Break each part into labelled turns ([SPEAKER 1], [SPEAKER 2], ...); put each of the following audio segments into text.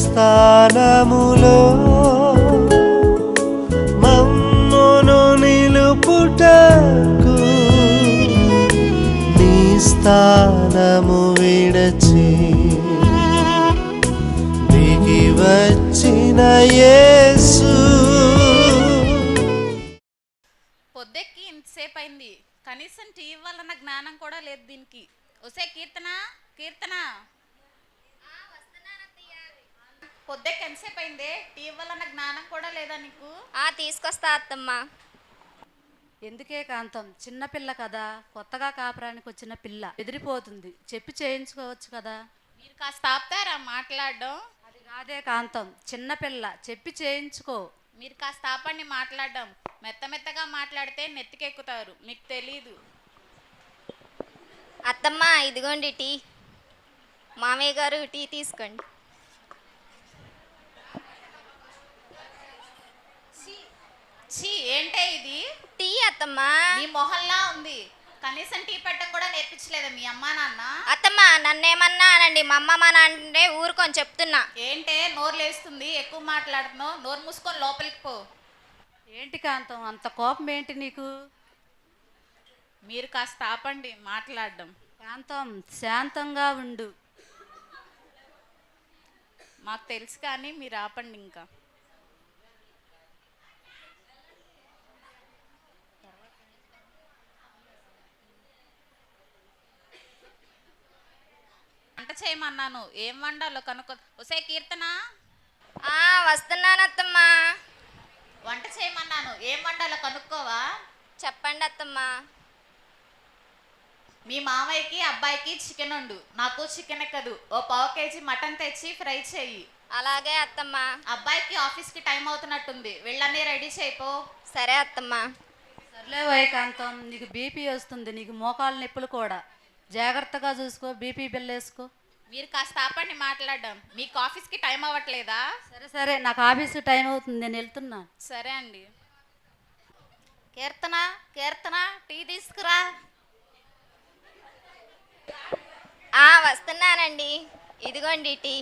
[SPEAKER 1] స్థానములో మమ్మును నిలుపుటకు నీ స్థానము విడచి దిగి వచ్చిన యేసు.
[SPEAKER 2] పొద్దెక్కి ఇంతసేపు అయింది కనీసం టీవీ వలన జ్ఞానం కూడా లేదు దీనికి. ఒసే కీర్తన కీర్తన. పొద్దెక్కి ఎంతసేపు అయింది? టీవీ వలన జ్ఞానం కూడా లేదా నీకు?
[SPEAKER 3] ఆ తీసుకొస్తా అత్తమ్మ.
[SPEAKER 4] ఎందుకే కాంతం? చిన్న పిల్ల కదా. కొత్తగా కాపురానికి వచ్చిన పిల్ల. ఎదిరిపోతుంది. చెప్పి చేయించుకోవచ్చు కదా.
[SPEAKER 2] మీరు కాస్త ఆపుతారా మాట్లాడడం?
[SPEAKER 4] అది కాదే కాంతం. చిన్న పిల్ల. చెప్పి చేయించుకో.
[SPEAKER 2] మీరు కాస్త ఆపండి మాట్లాడడం. మెత్త మెత్తగా మాట్లాడితే నెత్తికెక్కుతారు. మీకు తెలీదు.
[SPEAKER 3] అత్తమ్మ ఇదిగోండి టీ. మామయ్య గారు టీ తీసుకోండి.
[SPEAKER 2] ఛీ ఏంటే ఇది?
[SPEAKER 3] టీ అత్తమ్మ.
[SPEAKER 2] నీ మొహల్లా ఉంది. కనీసం టీ పెట్టడం కూడా నేర్పించలేదా మీ అమ్మా నాన్న?
[SPEAKER 3] అత్తమ్మ నన్నేమన్నా అనండి. మా అమ్మ మా అంటే ఊరుకొని చెప్తున్నా.
[SPEAKER 2] ఏంటే? నోరు లేస్తుంది. ఎక్కువ మాట్లాడుతున్నావు. నోరు మూసుకొని లోపలికి పో.
[SPEAKER 4] ఏంటి కాంతం? అంత కోపం ఏంటి నీకు?
[SPEAKER 2] మీరు కాస్త ఆపండి. మాట్లాడడం.
[SPEAKER 4] కాంతం శాంతంగా ఉండు.
[SPEAKER 2] మాకు తెలుసు కానీ మీరు ఆపండి ఇంకా. వంట చేయమన్నాను. ఏం వండాలో కనుక్కో. ఒసే కీర్తన?
[SPEAKER 3] ఆ వస్తున్నాను అత్తమ్మ
[SPEAKER 2] వంట చేయమన్నాను. ఏం వండాలో కనుక్కోవా?
[SPEAKER 3] చెప్పండి అత్తమ్మ.
[SPEAKER 2] మీ మామయ్యకి అబ్బాయికి చికెన్ వండు. నాకు చికెన్ ఎక్కదు. ఓ పావు కేజీ మటన్ తెచ్చి ఫ్రై చేయి.
[SPEAKER 3] అలాగే అత్తమ్మ.
[SPEAKER 2] అబ్బాయికి ఆఫీస్కి టైం అవుతున్నట్టుంది. వెళ్ళని రెడీ చేయిపో
[SPEAKER 3] సరే అత్తమ్మ.
[SPEAKER 4] సర్లే వై కాంతం నీకు బీపీ వస్తుంది. నీకు మోకాలు నొప్పులు కూడా. జాగ్రత్తగా చూసుకో బీపీ బిల్ వేసుకో.
[SPEAKER 2] మీరు కాస్త ఆపండి మాట్లాడడం. మీకు ఆఫీస్కి టైం అవ్వట్లేదా?
[SPEAKER 4] సరే సరే నాకు ఆఫీసు టైం అవుతుంది నేను వెళ్తున్నా.
[SPEAKER 2] సరే అండి. కీర్తన కీర్తన టీ తీసుకురా.
[SPEAKER 3] ఆ వస్తున్నానండి. ఇదిగోండి టీ.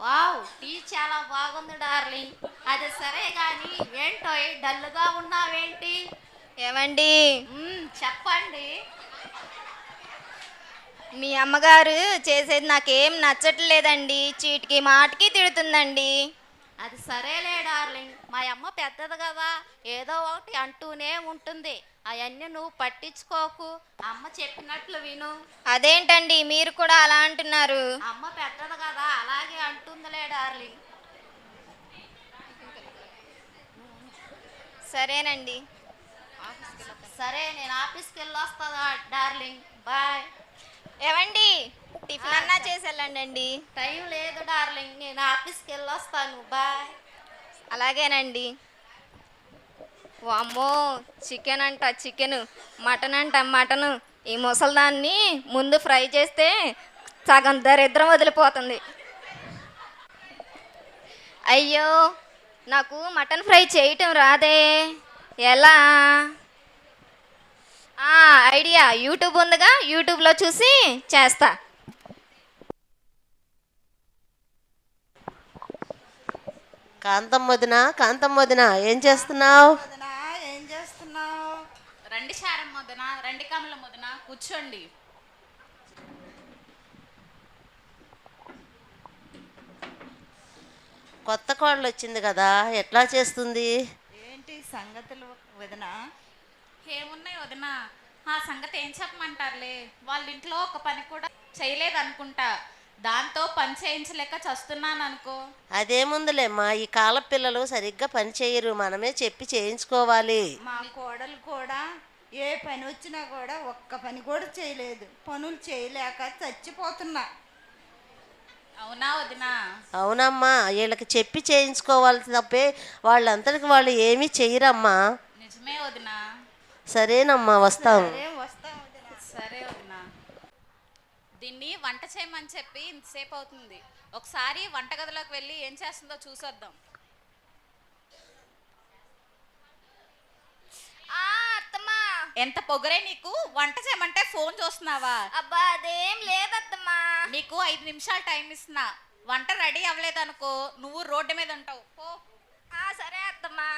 [SPEAKER 2] వావ్ టీ చాలా బాగుంది డార్లింగ్. అది సరే కానీ ఏంటో డల్గా ఉన్నావేంటి?
[SPEAKER 3] ఏమండి?
[SPEAKER 2] చెప్పండి.
[SPEAKER 3] మీ అమ్మగారు చేసేది నాకేం నచ్చట్లేదండి. చీటికి మాటికి తిడుతుందండి.
[SPEAKER 2] అది సరేలే డార్లింగ్ మా అమ్మ పెద్దది కదా ఏదో ఒకటి అంటూనే ఉంటుంది. అవన్నీ నువ్వు పట్టించుకోకు. అమ్మ చెప్పినట్లు విను.
[SPEAKER 3] అదేంటండి మీరు కూడా అలా అంటున్నారు?
[SPEAKER 2] అమ్మ పెద్దది కదా అలాగే అంటుందిలే డార్లింగ్.
[SPEAKER 3] సరేనండి.
[SPEAKER 2] సరే నేను ఆఫీస్కి వెళ్ళి వస్తా డార్లింగ్. బాయ్.
[SPEAKER 3] ఏమండి టిఫిన్ అన్నా చేసి వెళ్ళండి
[SPEAKER 2] టైం లేదు డార్లింగ్ నేను ఆఫీస్కి వెళ్ళి వస్తాను బాయ్.
[SPEAKER 3] అలాగేనండి. వామ్మో చికెన్ అంట చికెన్ మటన్ అంట మటన్. ఈ ముసల్దాన్ని ముందు ఫ్రై చేస్తే సగం దరిద్రం వదిలిపోతుంది. అయ్యో నాకు మటన్ ఫ్రై చేయటం రాదే. ఎలా? ఆ, ఐడియా. యూట్యూబ్ ఉందిగా యూట్యూబ్లో చూసి చేస్తా.
[SPEAKER 5] కాంతం వదిన కాంతం వదిన ఏం చేస్తున్నావు?
[SPEAKER 6] ఏం చేస్తున్నావు?
[SPEAKER 2] రండి శారం మొదన రండి కమల మొదన కూర్చోండి.
[SPEAKER 5] కొత్త కోడలు వచ్చింది కదా ఎట్లా చేస్తుంది?
[SPEAKER 6] ఏంటి సంగతులు వదిన?
[SPEAKER 2] ఏమున్నాయి వదిన? ఆ సంగతి ఏం చెప్పమంటారులే? వాళ్ళ ఇంట్లో ఒక పని కూడా చేయలేదు అనుకుంటా దాంతో పని చేయించలేక చస్తున్నాను అనుకో
[SPEAKER 5] అదేముందులేమ్మా ఈ కాల పిల్లలు సరిగ్గా పని చేయరు మనమే చెప్పి చేయించుకోవాలి.
[SPEAKER 6] మా కోడలు కూడా ఏ పని వచ్చినా కూడా ఒక్క పని కూడా చేయలేదు. పనులు చేయలేక చచ్చిపోతున్నా.
[SPEAKER 2] అవునా వదినా?
[SPEAKER 5] అవునమ్మా వీళ్ళకి చెప్పి చేయించుకోవాలి తప్పే వాళ్ళంతటికి వాళ్ళు ఏమీ చెయ్యరమ్మా
[SPEAKER 2] నిజమే వదినా.
[SPEAKER 5] సరేనమ్మా వస్తాం.
[SPEAKER 6] ఏం వస్తాం వదిన
[SPEAKER 2] సరే వదినా దీన్ని వంట చేయమని చెప్పి ఇంతసేపు అవుతుంది. ఒకసారి వంటగదిలోకి వెళ్ళి ఏం చేస్తుందో చూసొద్దాం. ఎంత పొగరే నీకు? వంట చేయమంటే ఫోన్ చూస్తున్నావా?
[SPEAKER 3] అబ్బా అదేం లేదత్తమ్మా.
[SPEAKER 2] నీకు ఐదు నిమిషాలు టైం ఇస్తున్నా. వంట రెడీ అవ్వలేదనుకో నువ్వు రోడ్డు మీద ఉంటావు. పో.
[SPEAKER 3] సరే అత్తమ్మా.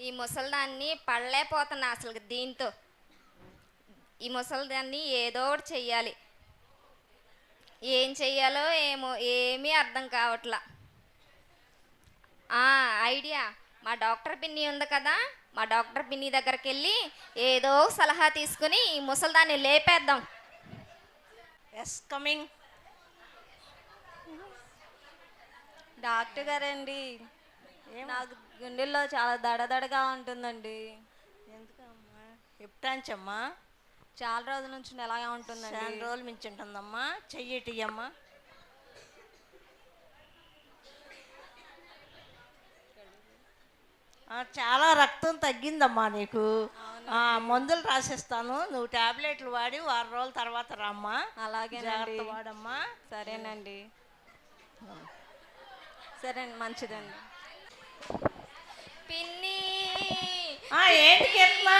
[SPEAKER 3] ఈ ముసలిదాన్ని పడలేకపోతున్నా అసలు దీంతో. ఈ ముసలిదాన్ని ఏదో ఒకటి చెయ్యాలి. ఏం చెయ్యాలో ఏమో ఏమీ అర్థం కావట్లా. ఆ, ఐడియా. మా డాక్టర్ పిన్ని ఉంది కదా మా డాక్టర్ పిన్ని దగ్గరికి వెళ్ళి ఏదో సలహా తీసుకుని ఈ ముసలిదాన్ని లేపేద్దాం.
[SPEAKER 5] ఎస్ కమింగ్
[SPEAKER 7] డాక్టర్ గారండి. నాకు గుండెల్లో చాలా దడదడగా ఉంటుందండి.
[SPEAKER 5] ఎందుకమ్మా? ఎప్పుడాంచమ్మా
[SPEAKER 7] చాలా రోజుల నుంచి ఎలాగే
[SPEAKER 5] చాలా
[SPEAKER 7] ఉంటుందండి
[SPEAKER 5] రోజులు మించి ఉంటుందమ్మా. చెయ్యిటి అమ్మా చాలా రక్తం తగ్గిందమ్మా నీకు. మందులు రాసిస్తాను. నువ్వు టాబ్లెట్లు వాడి వారం రోజుల తర్వాత రామ్మా.
[SPEAKER 7] అలాగేనండి.
[SPEAKER 5] జాగ్రత్త వాడమ్మా.
[SPEAKER 7] సరేనండి. సరే మంచిదండి.
[SPEAKER 3] పిన్ని.
[SPEAKER 5] ఆ, ఏంటి కీర్తన?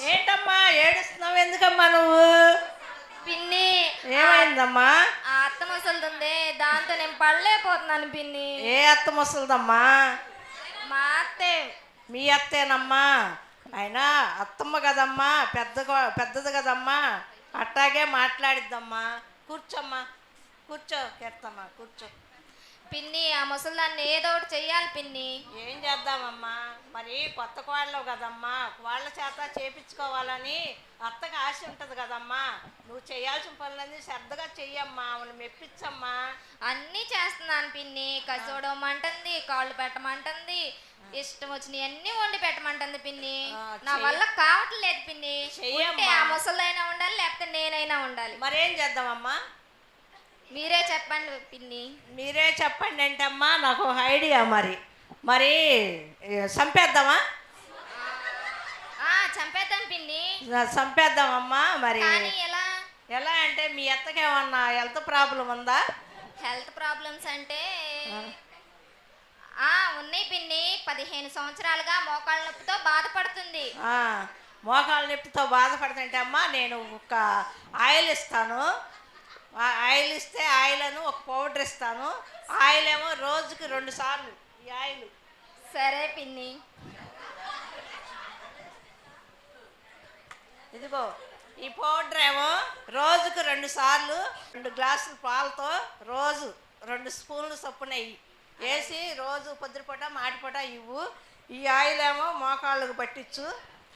[SPEAKER 5] ఏంటమ్మా ఏడుస్తున్నావు ఎందుకమ్మా నువ్వు?
[SPEAKER 3] పిన్ని
[SPEAKER 5] ఏమైందమ్మా?
[SPEAKER 3] ఆ అత్త ముసలిదుంది. దాంతో నేను పడలేకపోతున్నాను పిన్ని.
[SPEAKER 5] ఏ అత్త ముసలిదమ్మా?
[SPEAKER 3] మా అత్తే.
[SPEAKER 5] మీ అత్తేనమ్మా. అయినా అత్తమ్మ కదమ్మా పెద్ద పెద్దది కదమ్మా. అట్టాగే మాట్లాడిద్దమ్మా. కూర్చోమ్మా. కూర్చో కీర్తమ్మ కూర్చో.
[SPEAKER 3] పిన్ని ఆ ముసలిదాన్ని ఏదో ఒకటి చెయ్యాలి పిన్ని.
[SPEAKER 5] ఏం చేద్దామమ్మా? మరి కొత్త కోళ్ళవు కదమ్మా. కోళ్ళ చేత చేపించుకోవాలని అత్తకి ఆశ ఉంటుంది కదమ్మా. నువ్వు చేయాల్సిన పనులన్నీ శ్రద్ధగా చెయ్యమ్మా. ఆమెను మెప్పించమ్మా.
[SPEAKER 3] అన్నీ చేస్తున్నాను పిన్ని. కసోడమంటుంది కాళ్ళు పెట్టమంటుంది ఇష్టం వచ్చినవి అన్ని వండి పెట్టమంటుంది పిన్ని.
[SPEAKER 5] ఆ,
[SPEAKER 3] నా
[SPEAKER 5] చెయ్య-
[SPEAKER 3] వల్ల కావట్లేదు పిన్ని.
[SPEAKER 5] చెయ్యమ్మా.
[SPEAKER 3] ఉంటే ఆ ముసలైనా ఉండాలి లేకపోతే నేనైనా ఉండాలి.
[SPEAKER 5] మరేం చేద్దామమ్మా?
[SPEAKER 3] మీరే చెప్పండి పిన్ని.
[SPEAKER 5] మీరే చెప్పండి ఏంటమ్మా? నాకు ఒక ఐడియా మరి. మరి చంపేద్దామా?
[SPEAKER 3] చంపేద్దాం పిన్ని.
[SPEAKER 5] చంపేద్దామమ్మా మరి.
[SPEAKER 3] కానీ ఎలా?
[SPEAKER 5] ఎలా అంటే మీ అత్తకి ఏమన్నా హెల్త్ ప్రాబ్లం ఉందా?
[SPEAKER 3] హెల్త్ ప్రాబ్లమ్స్ అంటే ఆ. ఉన్నాయి పిన్ని. పదిహేను సంవత్సరాలుగా మోకాళ్ళ నొప్పితో బాధపడుతుంది.
[SPEAKER 5] మోకాళ్ళ నొప్పితో బాధపడుతుంటే అమ్మా నేను ఒక ఆయిల్ ఇస్తాను. ఆయిల్ ఇస్తే ఆయిల్ అని ఒక పౌడర్ ఇస్తాను. ఆయిల్ ఏమో రోజుకి రెండు సార్లు ఈ ఆయిల్.
[SPEAKER 3] సరే పిన్ని.
[SPEAKER 5] ఇదిగో ఈ పౌడర్ ఏమో రోజుకు రెండు సార్లు రెండు గ్లాసుల పాలతో రోజు రెండు స్పూన్లు చొప్పున వేసి రోజు పొద్దుపూట మాటిపూట ఇవ్వు. ఈ ఆయిల్ ఏమో మోకాళ్ళకు పట్టించు.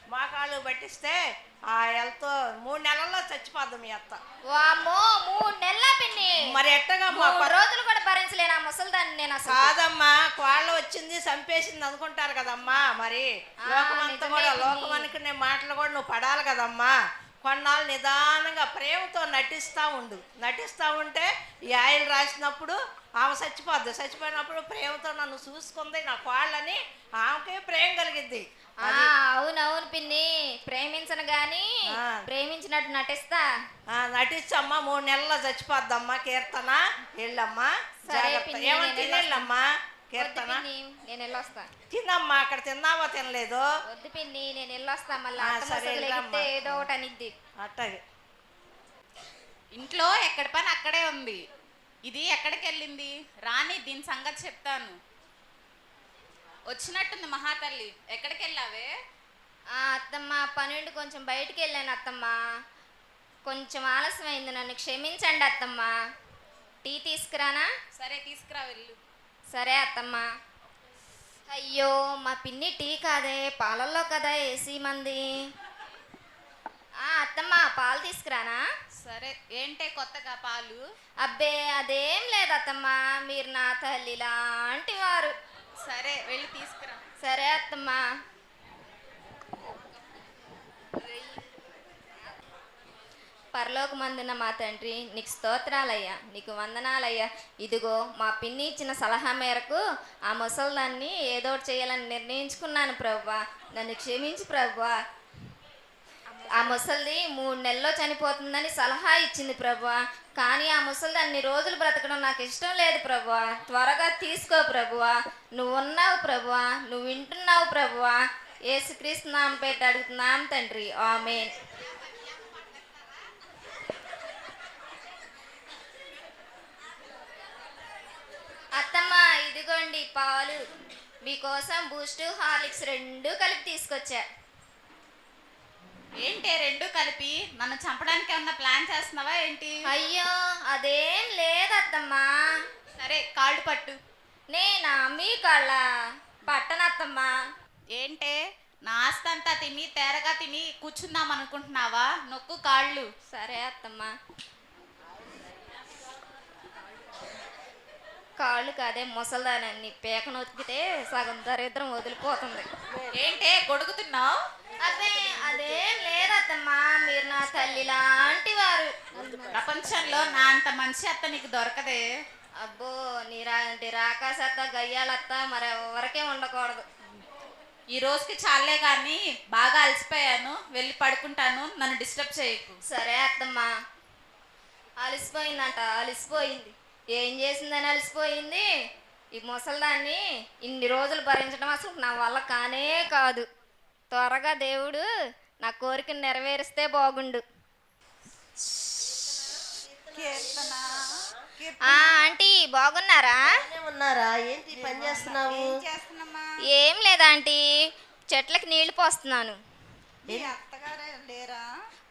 [SPEAKER 5] మోకాళ్ళకు పట్టిస్తే ఆ హెల్త్ మూడు నెలల్లో చచ్చిపోద్ది మీ అత్త.
[SPEAKER 3] వామ్మో మూడు నెలల పిన్ని.
[SPEAKER 5] మరి ఎట్టగమ్మా
[SPEAKER 3] మూడు రోజులు కూడా భరించలేను ఆ ముసలిదాన్ని నేను అసలు.
[SPEAKER 5] కాదమ్మా కోళ్ళ వచ్చింది చంపేసింది అనుకుంటారు కదమ్మా మరి.
[SPEAKER 3] ఆ,
[SPEAKER 5] లోకమంతా
[SPEAKER 3] నిజమే
[SPEAKER 5] కూడా
[SPEAKER 3] పిన్ని.
[SPEAKER 5] లోకమనుకునే మాటలు కూడా నువ్వు పడాలి కదమ్మా. కొన్నాళ్ళు నిదానంగా ప్రేమతో నటిస్తూ ఉండు. నటిస్తూ ఉంటే ఈ ఆయిల్ రాసినప్పుడు ఆమె చచ్చిపోద్ది. చచ్చిపోయినప్పుడు ప్రేమతో నన్ను చూసుకుంది నా కోళ్ళని ఆమెకే ప్రేమ కలిగిద్ది.
[SPEAKER 3] అవునవును పిన్ని. ప్రేమించను గాని. ప్రేమించినట్టు నటిస్తా.
[SPEAKER 5] ఆ, నటించమ్మా మూడు నెలల్లో చచ్చిపోద్దమ్మా కీర్తన. వెళ్ళమ్మా ఏమని
[SPEAKER 3] నేను
[SPEAKER 5] కీర్తన.
[SPEAKER 3] వెళ్ళొస్తా.
[SPEAKER 5] తినమ్మా అక్కడ తిన్నావో తినలేదు?
[SPEAKER 3] వద్దు పిన్ని నేను వెళ్ళొస్తా. మళ్ళీ ఏదో ఒకటి అనిద్ది.
[SPEAKER 5] అట్టగే.
[SPEAKER 2] ఇంట్లో ఎక్కడి పని అక్కడే ఉంది. ఇది ఎక్కడికి వెళ్ళింది రాని దీని సంగతి చెప్తాను. వచ్చినట్టుంది మహాతల్లి. ఎక్కడికి వెళ్ళావే
[SPEAKER 3] ఆ అత్తమ్మ పన్నెండు కొంచెం బయటికి వెళ్ళాను అత్తమ్మ. కొంచెం ఆలస్యం అయింది నన్ను క్షమించండి అత్తమ్మ. టీ తీసుకురానా?
[SPEAKER 2] సరే తీసుకురా వెళ్ళు.
[SPEAKER 3] సరే అత్తమ్మ. అయ్యో మా పిన్ని టీ కాదే పాలల్లో కదా ఏసీ మంది. ఆ అత్తమ్మ పాలు తీసుకురానా?
[SPEAKER 2] సరే ఏంటే కొత్తగా పాలు?
[SPEAKER 3] అబ్బే అదేం లేదు అత్తమ్మ. మీరు నా తల్లి లాంటి వారు.
[SPEAKER 2] సరే
[SPEAKER 3] అత్తమ్మా పరలోకమందున మా తండ్రి నీకు స్తోత్రాలయ్యా నీకు వందనాలయ్యా. ఇదిగో మా పిన్ని ఇచ్చిన సలహా మేరకు ఆ ముసల్దాన్ని ఏదో ఒకటి చేయాలని నిర్ణయించుకున్నాను ప్రవ్వా. నన్ను క్షమించు ప్రవ్వా. ఆ ముసలిది మూడు నెలల్లో చనిపోతుందని సలహా ఇచ్చింది ప్రభువా. కానీ ఆ ముసలిది అన్ని రోజులు బ్రతకడం నాకు ఇష్టం లేదు ప్రభువా. త్వరగా తీసుకో ప్రభువా. నువ్వు ఉన్నావు ప్రభువా. నువ్వు వింటున్నావు ప్రభువా. ఏసుక్రీస్తు నామం పెట్టి అడుగుతున్నాం తండ్రి. ఆమె అత్తమ్మ ఇదిగోండి పాలు. మీకోసం బూస్ట్ హార్లిక్స్ రెండు కలిపి తీసుకొచ్చా.
[SPEAKER 2] ఏంటి రెండు కలిపి? నన్ను చంపడానికి ఏమన్నా ప్లాన్ చేస్తున్నావా ఏంటి?
[SPEAKER 3] అయ్యో అదేం లేదత్తమ్మా.
[SPEAKER 2] సరే కాళ్ళు పట్టు.
[SPEAKER 3] నేనా? మీ కళ్ళ? పట్టనత్తమ్మా.
[SPEAKER 2] ఏంటే? నా ఆస్తి అంతా తిని తేరగా తిని కూర్చుందాం అనుకుంటున్నావా? నొక్కు కాళ్ళు.
[SPEAKER 3] సరే అత్తమ్మా. కాళ్ళు కాదే ముసల్దానని పేక నొక్కితే సగం దరిద్రం వదిలిపోతుంది.
[SPEAKER 2] ఏంటే? గొడుగుతున్నావు?
[SPEAKER 3] అదే అదేం లేదత్తమ్మా మీరు నా తల్లి లాంటి వారు
[SPEAKER 2] ప్రపంచంలో నా అంత మంచి అత్త నీకు దొరకదే.
[SPEAKER 3] అబ్బో నీరాంటి రాకాసత్త గయ్యాలత్త మరి ఎవరికే ఉండకూడదు.
[SPEAKER 2] ఈ రోజుకి చాలే కానీ బాగా అలసిపోయాను వెళ్ళి పడుకుంటాను నన్ను డిస్టర్బ్ చేయకు.
[SPEAKER 3] సరే అత్తమ్మా. అలసిపోయిందంట అలసిపోయింది. ఏం చేసిందని అలసిపోయింది? ఈ ముసల్దాన్ని ఇన్ని రోజులు భరించడం అసలు నా వల్ల కానే కాదు. త్వరగా దేవుడు నా కోరికను నెరవేరిస్తే బాగుండు. ఆంటీ బాగున్నారా?
[SPEAKER 8] ఉన్నారా? ఏంటి పని చేస్తున్నావు?
[SPEAKER 6] ఏం
[SPEAKER 3] లేదా ఆంటీ చెట్లకి నీళ్ళు పోస్తున్నాను.
[SPEAKER 6] మీ అత్తగారే లేరా?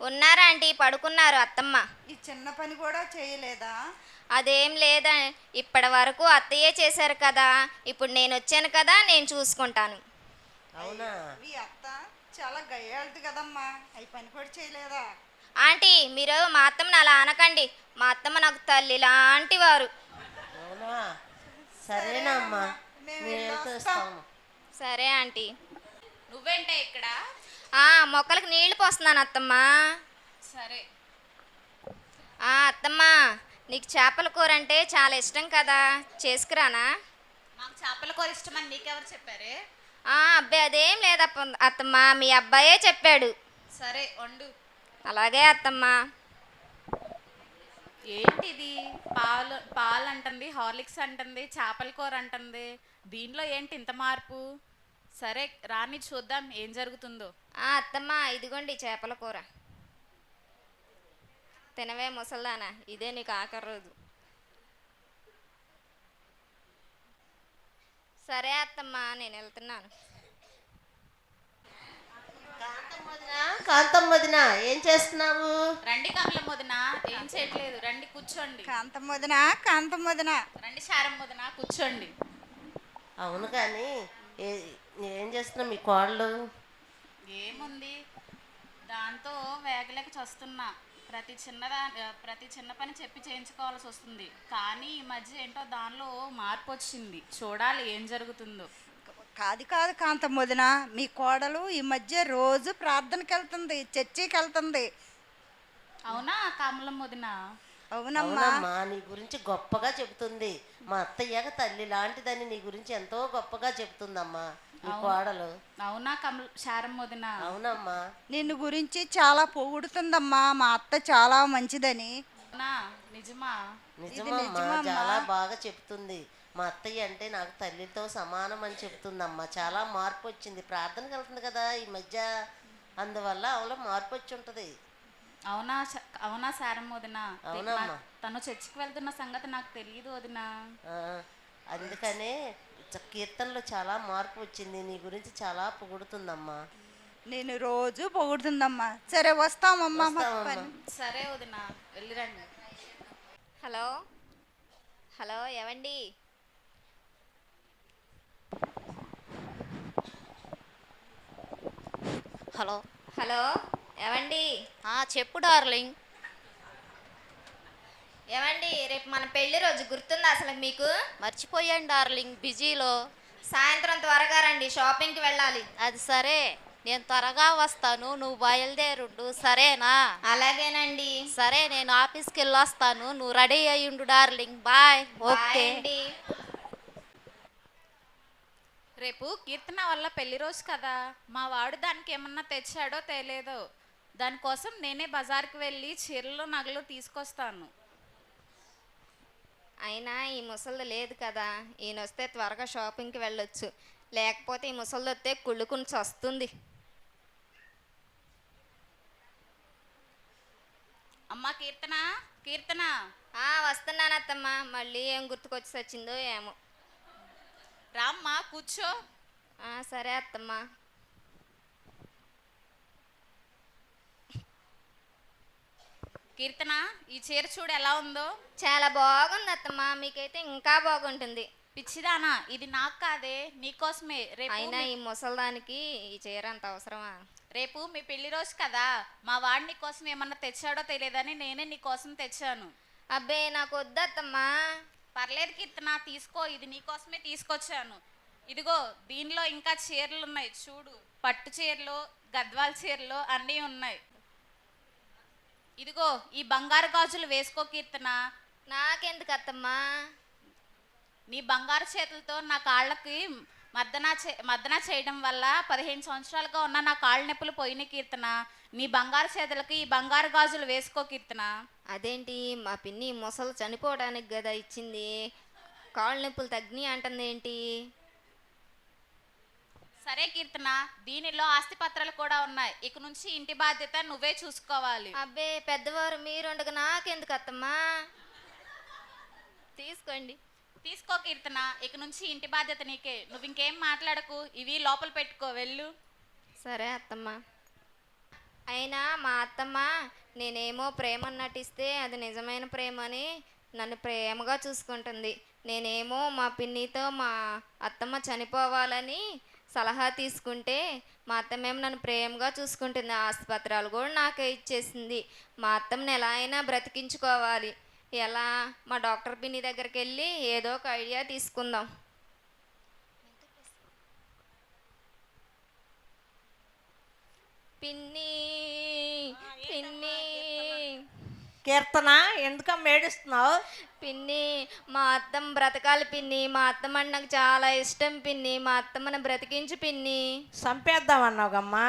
[SPEAKER 3] ఉన్నారా ఆంటీ పడుకున్నారు అత్తమ్మ.
[SPEAKER 6] ఈ చిన్న పని కూడా చేయలేదా?
[SPEAKER 3] అదేం లేదా ఇప్పటి వరకు అత్తయ్యే చేశారు కదా ఇప్పుడు నేను వచ్చాను కదా నేను చూసుకుంటాను.
[SPEAKER 8] అవునా?
[SPEAKER 6] మీ అత్త చాలా గయ్యాలది కదమ్మా. అవి పని కూడా చేయలేదా?
[SPEAKER 3] ఆంటీ మీరు మా అత్తమ్మని అలా అనకండి. మా అత్తమ్మ నాకు తల్లి లాంటి వారు.
[SPEAKER 8] అవునా? సరేనమ్మా.
[SPEAKER 6] మేము
[SPEAKER 3] సరే ఆంటీ.
[SPEAKER 2] నువ్వేంటే ఇక్కడ?
[SPEAKER 3] ఆ మొక్కలకు నీళ్ళు పోస్తున్నాను అత్తమ్మ.
[SPEAKER 2] సరే.
[SPEAKER 3] ఆ అత్తమ్మ నీకు చేపల కూర అంటే చాలా ఇష్టం కదా. చేసుకురానా?
[SPEAKER 2] నాకు చేపల కూర ఇష్టమని నీకెవరు చెప్పారే?
[SPEAKER 3] అబ్బాయి అదేం లేదప్ప అత్తమ్మ మీ అబ్బాయే చెప్పాడు.
[SPEAKER 2] సరే వండు.
[SPEAKER 3] అలాగే అత్తమ్మ.
[SPEAKER 2] ఏంటిది? పాలు పాలు అంటుంది హార్లిక్స్ అంటుంది చేపల కూర అంటుంది. దీనిలో ఏంటి ఇంత మార్పు? సరే రాని చూద్దాం ఏం జరుగుతుందో.
[SPEAKER 3] ఆ అత్తమ్మ ఇదిగోండి చేపల కూర. తినవే ముసల్దానా ఇదే నీకు ఆఖరి రోజు. సరే అత్తమ్మ నేను వెళ్తున్నాను.
[SPEAKER 8] కాంతం వదినా కాంతం వదిన ఏం చేస్తున్నావు?
[SPEAKER 2] రండి కమలం వదిన ఏం చేయట్లేదు. రండి కూర్చోండి.
[SPEAKER 6] కాంతం వదిన కాంతం వదిన.
[SPEAKER 2] రండి శారం వదిన కూర్చోండి.
[SPEAKER 8] అవును కానీ ఏ ఏం చేస్తున్నావు మీ కోడలు?
[SPEAKER 2] ఏముంది? దాంతో వేగలేక చస్తున్నా. ప్రతి చిన్నదా ప్రతి చిన్న పని చెప్పి చేయించుకోవాల్సి వస్తుంది. కానీ ఈ మధ్య ఏంటో దానిలో మార్పు వచ్చింది. చూడాలి ఏం జరుగుతుందో.
[SPEAKER 6] కాదు కాదు కాంతం వదిన మీ కోడలు ఈ మధ్య రోజు ప్రార్థనకి వెళ్తుంది చర్చికి వెళ్తుంది.
[SPEAKER 2] అవునా కమలం వదిన?
[SPEAKER 6] అవునమ్మా.
[SPEAKER 8] అవునమ్మా నీ గురించి గొప్పగా చెబుతుంది. మా అత్తయ్యగా తల్లి లాంటిదని నీ గురించి ఎంతో గొప్పగా చెబుతుందమ్మా. కోడలు.
[SPEAKER 2] అవునా కమల శారం వదిన?
[SPEAKER 8] అవునమ్మా.
[SPEAKER 6] నిన్ను గురించి చాలా పొగుడుతుందమ్మా. మా అత్త చాలా మంచిదని.
[SPEAKER 2] అవునా? నిజమా?
[SPEAKER 8] నిజమమ్మా చాలా బాగా చెప్తుంది. మా అత్తయ్య అంటే నాకు తల్లితో సమానం అని చెప్తుందమ్మా. చాలా మార్పు వచ్చింది. ప్రార్థనకి వెళ్తుంది కదా ఈ మధ్య. అందువల్ల అవులో మార్పు వచ్చి ఉంటుంది.
[SPEAKER 2] అవునా అవునా శారం వదిన?
[SPEAKER 8] అవునమ్మా.
[SPEAKER 2] తను చర్చికి వెళ్తున్న సంగతి నాకు తెలియదు వదిన.
[SPEAKER 8] ఆ, అందుకనే కీర్తనలో చాలా మార్పు వచ్చింది. నీ గురించి చాలా పొగుడుతుందమ్మా.
[SPEAKER 6] నేను రోజు పొగుడుతుందమ్మా. సరే వస్తామమ్మా.
[SPEAKER 2] సరే వదిన. వెళ్ళిరండి
[SPEAKER 3] హలో? హలో ఎవండి
[SPEAKER 9] హలో?
[SPEAKER 3] హలో ఎవండి
[SPEAKER 9] ఆ, చెప్పు డార్లింగ్.
[SPEAKER 3] ఎవండి రేపు మన పెళ్ళి రోజు గుర్తుందా అసలు మీకు?
[SPEAKER 9] మర్చిపోయాను డార్లింగ్ బిజీలో.
[SPEAKER 3] సాయంత్రం త్వరగా రండి షాపింగ్కి వెళ్ళాలి.
[SPEAKER 9] అది సరే నేను త్వరగా వస్తాను నువ్వు బయలుదేరుండు సరేనా?
[SPEAKER 3] అలాగేనండి.
[SPEAKER 9] సరే నేను ఆఫీస్కి వెళ్ళొస్తాను నువ్వు రెడీ అయ్యుండు డార్లింగ్ బాయ్ ఓకే.
[SPEAKER 3] అండి.
[SPEAKER 2] రేపు కీర్తన వల్ల పెళ్ళి రోజు కదా మా వాడు దానికి ఏమన్నా తెచ్చాడో తేలేదో. దానికోసం నేనే బజార్కి వెళ్ళి చీరలు నగలు తీసుకొస్తాను.
[SPEAKER 3] అయినా ఈ ముసలిది లేదు కదా. ఈయన వస్తే త్వరగా షాపింగ్కి వెళ్ళొచ్చు. లేకపోతే ఈ ముసలిది వస్తే కుళ్ళుకుని వస్తుంది
[SPEAKER 2] అమ్మ కీర్తన? కీర్తన?
[SPEAKER 3] ఆ వస్తున్నాను అత్తమ్మ మళ్ళీ ఏం గుర్తుకొచ్చి వచ్చిందో ఏమో.
[SPEAKER 2] రామ్మా కూర్చో.
[SPEAKER 3] ఆ, సరే అత్తమ్మ.
[SPEAKER 2] కీర్తన ఈ చీర చూడు ఎలా ఉందో?
[SPEAKER 3] చాలా బాగుంది అత్తమ్మ. మీకైతే ఇంకా బాగుంటుంది.
[SPEAKER 2] పిచ్చిదానా ఇది నాకు కాదే నీకోసమే రేపు
[SPEAKER 3] అయినా
[SPEAKER 2] మీ-
[SPEAKER 3] ఈ ముసలిదానికి ఈ చీర అంత అవసరమా?
[SPEAKER 2] రేపు మీ పెళ్ళి రోజు కదా. మా వాడు నీ కోసం ఏమన్నా తెచ్చాడో తెలియదని నేనే నీ కోసం తెచ్చాను.
[SPEAKER 3] అబ్బే నాకు వద్దు అత్తమ్మ.
[SPEAKER 2] పర్లేదు కీర్తన తీసుకో. ఇది నీ కోసమే తీసుకొచ్చాను. ఇదిగో దీనిలో ఇంకా చీరలు ఉన్నాయి చూడు పట్టు చీరలు గద్వాల చీరలు అన్నీ ఉన్నాయి. ఇదిగో ఈ బంగారు గాజులు వేసుకో కీర్తన.
[SPEAKER 3] నాకెందుకు అత్తమ్మ
[SPEAKER 2] నీ బంగారు చేతులతో నా కాళ్ళకి మర్దన చే మర్దన చేయడం వల్ల పదిహేను సంవత్సరాలుగా ఉన్న నా కాళ్ళ నొప్పులు పోయిన కీర్తన. నీ బంగారు చేతులకి ఈ బంగారు గాజులు వేసుకో కీర్తన.
[SPEAKER 3] అదేంటి? మా పిన్ని ముసలు చనిపోవడానికి కదా ఇచ్చింది. కాళ్ళ నొప్పులు తగ్గినాయి అంటుంది ఏంటి
[SPEAKER 2] సరే కీర్తన దీనిలో ఆస్తి పత్రాలు కూడా ఉన్నాయి. ఇక నుంచి ఇంటి బాధ్యత నువ్వే చూసుకోవాలి.
[SPEAKER 3] అబ్బే పెద్దవారు మీరుండగా నాకెందుకు అత్తమ్మా? తీసుకోండి.
[SPEAKER 2] తీసుకో కీర్తన ఇక నుంచి ఇంటి బాధ్యత నీకే. నువ్వు ఇంకేం మాట్లాడకు ఇవి లోపల పెట్టుకో వెళ్ళు.
[SPEAKER 3] సరే అత్తమ్మ. అయినా మా అత్తమ్మ నేనేమో ప్రేమ నటిస్తే అది నిజమైన ప్రేమ అని నన్ను ప్రేమగా చూసుకుంటుంది. నేనేమో మా పిన్నితో మా అత్తమ్మ చనిపోవాలని సలహా తీసుకుంటే మా అత్తమ్మేమో నన్ను ప్రేమగా చూసుకుంటుంది. ఆసుపత్రాలు కూడా నాకే ఇచ్చేసింది. మా అత్తమ్మని ఎలా అయినా బ్రతికించుకోవాలి. ఎలా? మా డాక్టర్ పిన్ని దగ్గరికి వెళ్ళి ఏదో ఒక ఐడియా తీసుకుందాం. పిన్ని పిన్ని
[SPEAKER 5] కీర్తన? ఎందుకమ్మా ఏడుస్తున్నావు?
[SPEAKER 3] పిన్ని మా అత్తమ్మ బ్రతకాలి పిన్ని. మా అత్తమ్మ అంటే నాకు చాలా ఇష్టం పిన్ని. మా అత్తమ్మని బ్రతికించు పిన్ని.
[SPEAKER 5] చంపేద్దామన్నావుగమ్మా.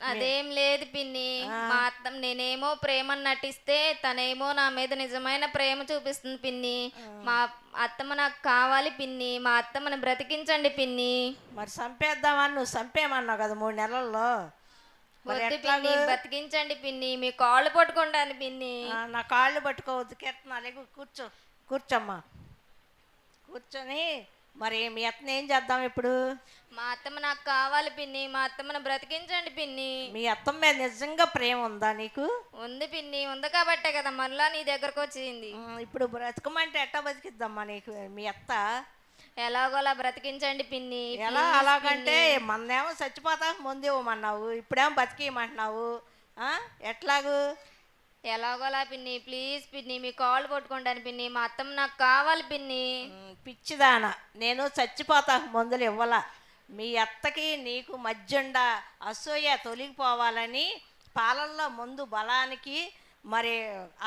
[SPEAKER 3] అదేం లేదు పిన్ని. మా అత్తమ్మ నేనేమో ప్రేమను నటిస్తే తనేమో నా మీద నిజమైన ప్రేమ చూపిస్తుంది పిన్ని. మా అత్తమ్మ నాకు కావాలి పిన్ని. మా అత్తమ్మని బ్రతికించండి పిన్ని.
[SPEAKER 5] మరి చంపేద్దామని నువ్వు చంపేయమన్నావు కదా మూడు నెలల్లో.
[SPEAKER 3] వద్దు? పిన్ని బ్రతికించండి పిన్ని. మీ కాళ్ళు పట్టుకుంటాను పిన్ని.
[SPEAKER 5] నా కాళ్ళు పట్టుకోవద్దు కీర్తన. లేకు కూర్చో కూర్చోమ్మా. కూర్చొని మరి మీ అత్తని ఏం చేద్దాం ఇప్పుడు?
[SPEAKER 3] మా అత్తమ్మ నాకు కావాలి పిన్ని. మా అత్తమ్మని బ్రతికించండి పిన్ని.
[SPEAKER 5] మీ అత్తమ్మ మీద నిజంగా ప్రేమ ఉందా నీకు?
[SPEAKER 3] ఉంది పిన్ని. ఉంది కాబట్టే కదా మళ్ళా నీ దగ్గరకు వచ్చింది.
[SPEAKER 5] ఇప్పుడు బ్రతకమంటే ఎట్టా బతికిద్దమ్మా నీకు? మీ అత్త
[SPEAKER 3] ఎలాగోలా బ్రతికించండి పిన్ని
[SPEAKER 5] ఎలా అలాగంటే
[SPEAKER 3] పిన్ని.
[SPEAKER 5] మొన్నేమో చచ్చిపోతా ముందు ఇవ్వమన్నావు ఇప్పుడేమో బతికియమంటున్నావు? ఎట్లాగూ
[SPEAKER 3] ఎలాగోలా పిన్ని ప్లీజ్ పిన్ని మీ కాళ్ళు పట్టుకుంటాను పిన్ని మా అత్తమ్మ నాకు కావాలి పిన్ని
[SPEAKER 5] పిచ్చిదాన నేను చచ్చిపోతా మందులు ఇవ్వాల మీ అత్తకి నీకు మధ్యుండ అసూయ తొలగిపోవాలని పాలల్లో ముందు బలానికి మరి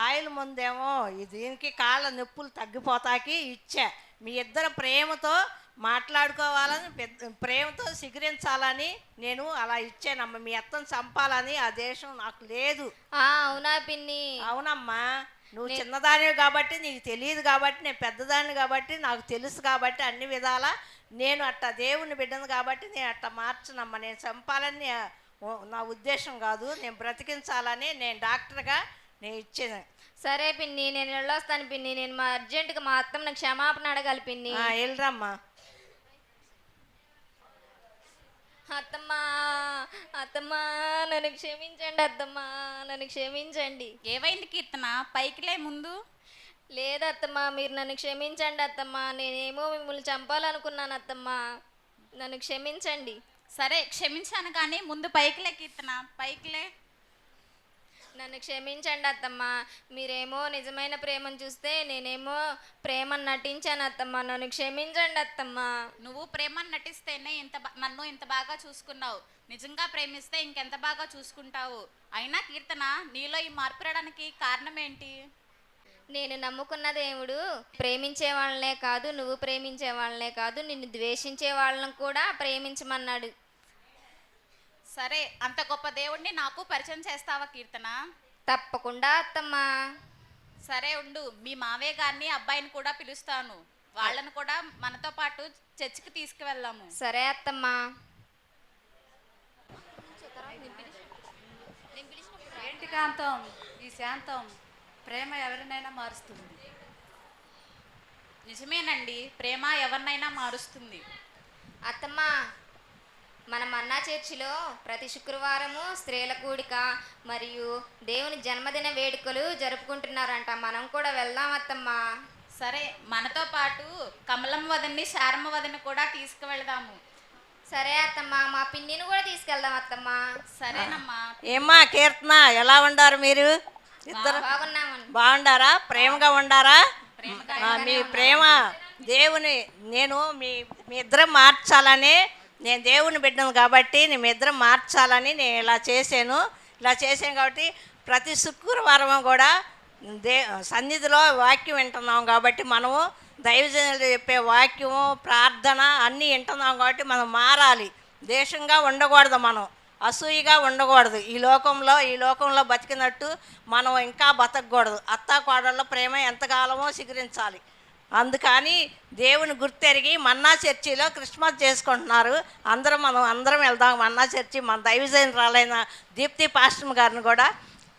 [SPEAKER 5] ఆయిల్ ముందేమో దీనికి కాళ్ళ నొప్పులు తగ్గిపోతాకి ఇచ్చా మీ ఇద్దరు ప్రేమతో మాట్లాడుకోవాలని పెద్ద ప్రేమతో సిగరించాలని నేను అలా ఇచ్చానమ్మ. మీ అత్తను చంపాలని ఆ దేశం నాకు లేదు.
[SPEAKER 3] అవునా పిన్ని?
[SPEAKER 5] అవునమ్మా. నువ్వు చిన్నదానివి కాబట్టి నీకు తెలియదు కాబట్టి నేను పెద్దదాన్ని కాబట్టి నాకు తెలుసు కాబట్టి అన్ని విధాలా నేను అట్ట దేవుని బిడ్డను కాబట్టి నేను అట్ట మార్చనమ్మా. నేను చంపాలని నే- ఉద్దేశం కాదు. నేను బ్రతికించాలని నేను డాక్టర్గా నేను ఇచ్చేది.
[SPEAKER 3] సరే పిన్ని నేను వెళ్ళొస్తాను పిన్ని. నేను మా అర్జెంటుగా మా అత్తమ్మని క్షమాపణ అడగాలి పిన్ని.
[SPEAKER 5] ఆ, వెళ్ళరమ్మా.
[SPEAKER 3] అత్తమ్మా అత్తమ్మా నన్ను క్షమించండి అత్తమ్మా నన్ను క్షమించండి.
[SPEAKER 2] ఏమైంది కీర్తన? పైకిలే ముందు.
[SPEAKER 3] లేదు అత్తమ్మా మీరు నన్ను క్షమించండి అత్తమ్మా. నేనేమో మిమ్మల్ని చంపాలనుకున్నాను అత్తమ్మా. నన్ను క్షమించండి.
[SPEAKER 2] సరే క్షమించాను కానీ ముందు పైకిలే కీర్తన. పైకిలే
[SPEAKER 3] నన్ను క్షమించండి అత్తమ్మ. మీరేమో నిజమైన ప్రేమను చూస్తే నేనేమో ప్రేమను నటించాను అత్తమ్మ. నన్ను క్షమించండి అత్తమ్మ.
[SPEAKER 2] నువ్వు ప్రేమను నటిస్తేనే ఇంత నన్ను ఇంత బాగా చూసుకున్నావు. నిజంగా ప్రేమిస్తే ఇంకెంత బాగా చూసుకుంటావు? అయినా కీర్తన నీలో ఈ మార్పు రావడానికి కారణం ఏంటి
[SPEAKER 3] నేను నమ్ముకున్న దేవుడు ప్రేమించే వాళ్ళనే కాదు నువ్వు ప్రేమించే వాళ్ళనే కాదు నిన్ను ద్వేషించే వాళ్ళని కూడా ప్రేమించమన్నాడు.
[SPEAKER 2] సరే అంత గొప్ప దేవుణ్ణి నాకు పరిచయం చేస్తావా కీర్తన?
[SPEAKER 3] తప్పకుండా అత్తమ్మా.
[SPEAKER 2] సరే ఉండు మీ మావయ్య గారిని అబ్బాయిని కూడా పిలుస్తాను. వాళ్ళని కూడా మనతో పాటు చర్చికి తీసుకువెళ్దాము.
[SPEAKER 3] సరే అత్తమ్మా.
[SPEAKER 4] ఏంటి కాంతం? ఈ శాంతం ప్రేమ ఎవరినైనా మారుస్తుంది.
[SPEAKER 2] నిజమేనండి ప్రేమ ఎవరినైనా మారుస్తుంది.
[SPEAKER 3] అత్తమ్మా మన మన్నా చర్చిలో ప్రతి శుక్రవారము స్త్రీల కూడిక మరియు దేవుని జన్మదిన వేడుకలు జరుపుకుంటున్నారంట. మనం కూడా వెళ్దాం అత్తమ్మా.
[SPEAKER 2] సరే మనతో పాటు కమలం వదని శారమ్మ వదని కూడా తీసుకువెళ్దాము.
[SPEAKER 3] సరే అత్తమ్మా మా పిన్నిని కూడా తీసుకెళ్దాం అత్తమ్మా.
[SPEAKER 2] సరేనమ్మా.
[SPEAKER 5] ఏమ్మా కీర్తన ఎలా ఉండారు మీరు? ఇద్దరు?
[SPEAKER 3] బాగున్నామండి.
[SPEAKER 5] బాగుండారా? ప్రేమగా ఉండారా? మీ ప్రేమ దేవుని నేను మీ మీ ఇద్దరం మార్చాలని నేను దేవుని బిడ్డను కాబట్టి నేను మీ ఇద్దరం మార్చాలని నేను ఇలా చేశాను. ఇలా చేశాను కాబట్టి ప్రతి శుక్రవారం కూడా దే సన్నిధిలో వాక్యం వింటున్నాం కాబట్టి మనము దైవజనులు చెప్పే వాక్యము ప్రార్థన అన్నీ వింటున్నాం కాబట్టి మనం మారాలి. దేశంగా ఉండకూడదు మనం. అసూయగా ఉండకూడదు. ఈ లోకంలో ఈ లోకంలో బతికినట్టు మనం ఇంకా బతకూడదు అత్తా కోడళ్ళ ప్రేమ ఎంతకాలమో సిగురించాలి అందుకని దేవుని గుర్తెరిగి మన్నా చర్చిలో క్రిస్మస్ చేసుకుంటున్నారు. అందరం మనం అందరం వెళ్దాం. మన్నా చర్చి మన దైవజనురాలైన దీప్తి పాస్టమ్ గారిని కూడా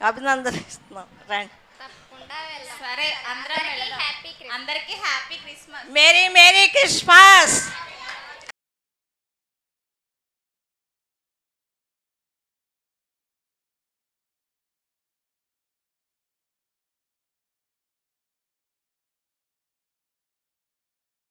[SPEAKER 5] అభినందనిస్తున్నాం. రండి.
[SPEAKER 2] సరే. అందరికీ happy Christmas.
[SPEAKER 5] Merry merry Christmas.